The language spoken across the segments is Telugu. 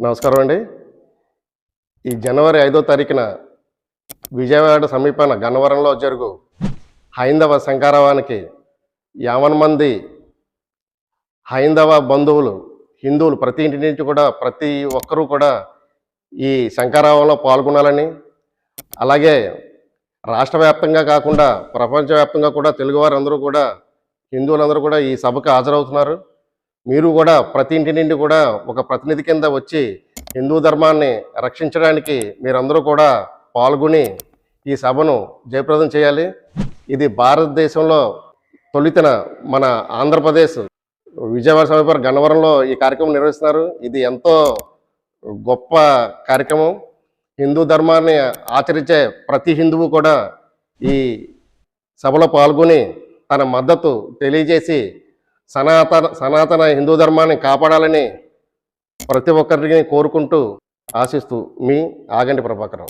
నమస్కారం అండి. ఈ జనవరి ఐదో తారీఖున విజయవాడ సమీపాన గన్నవరంలో జరుగు హైందవ శంకారవానికి యావన్ మంది హైందవ బంధువులు హిందువులు ప్రతి ఇంటి నుంచి కూడా ప్రతి ఒక్కరూ కూడా ఈ శంకారావంలో పాల్గొనాలని అలాగే రాష్ట్ర వ్యాప్తంగా కాకుండా ప్రపంచవ్యాప్తంగా కూడా తెలుగువారు అందరూ కూడా హిందువులందరూ కూడా ఈ సభకు హాజరవుతున్నారు. మీరు కూడా ప్రతి ఇంటి నుండి కూడా ఒక ప్రతినిధి కింద వచ్చి హిందూ ధర్మాన్ని రక్షించడానికి మీరందరూ కూడా పాల్గొని ఈ సభను జయప్రదం చేయాలి. ఇది భారతదేశంలో తొలితన మన ఆంధ్రప్రదేశ్ విజయవాడ సమీప గన్నవరంలో ఈ కార్యక్రమం నిర్వహిస్తున్నారు. ఇది ఎంతో గొప్ప కార్యక్రమం. హిందూ ధర్మాన్ని ఆచరించే ప్రతి హిందువు కూడా ఈ సభలో పాల్గొని తన మద్దతు తెలియజేసి సనాతన సనాతన హిందూ ధర్మాన్ని కాపాడాలని ప్రతి ఒక్కరిని కోరుకుంటూ ఆశిస్తూ మీ ఆగంటి ప్రభాకరం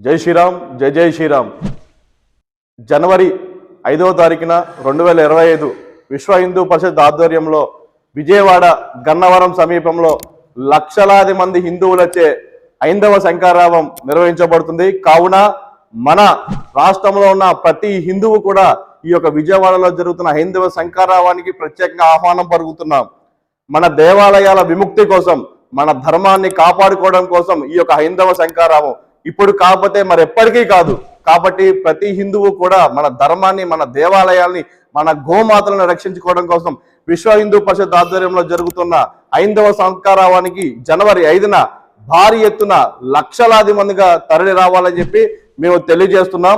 జై శ్రీరామ్ జై జై శ్రీరామ్. జనవరి ఐదవ తారీఖున రెండు వేల ఇరవై ఐదు విశ్వ హిందూ పరిషత్ ఆధ్వర్యంలో విజయవాడ గన్నవరం సమీపంలో లక్షలాది మంది హిందువులచే ఐందవ శంకారావం నిర్వహించబడుతుంది. కావున మన రాష్ట్రంలో ఉన్న ప్రతి హిందువు కూడా ఈ యొక్క విజయవాడలో జరుగుతున్న హైందవ శంకారావానికి ప్రత్యేకంగా ఆహ్వానం పరుగుతున్నాం మన దేవాలయాల విముక్తి కోసం మన ధర్మాన్ని కాపాడుకోవడం కోసం ఈ యొక్క హైందవ శంకారావం ఇప్పుడు కాకపోతే మరి ఎప్పటికీ కాదు. కాబట్టి ప్రతి హిందువు కూడా మన ధర్మాన్ని మన దేవాలయాల్ని మన గోమాతలను రక్షించుకోవడం కోసం విశ్వ హిందూ పరిషత్ ఆధ్వర్యంలో జరుగుతున్న ఐందవ సంస్కారావానికి జనవరి ఐదున భారీ ఎత్తున లక్షలాది మందిగా తరలి రావాలని చెప్పి మేము తెలియజేస్తున్నాం.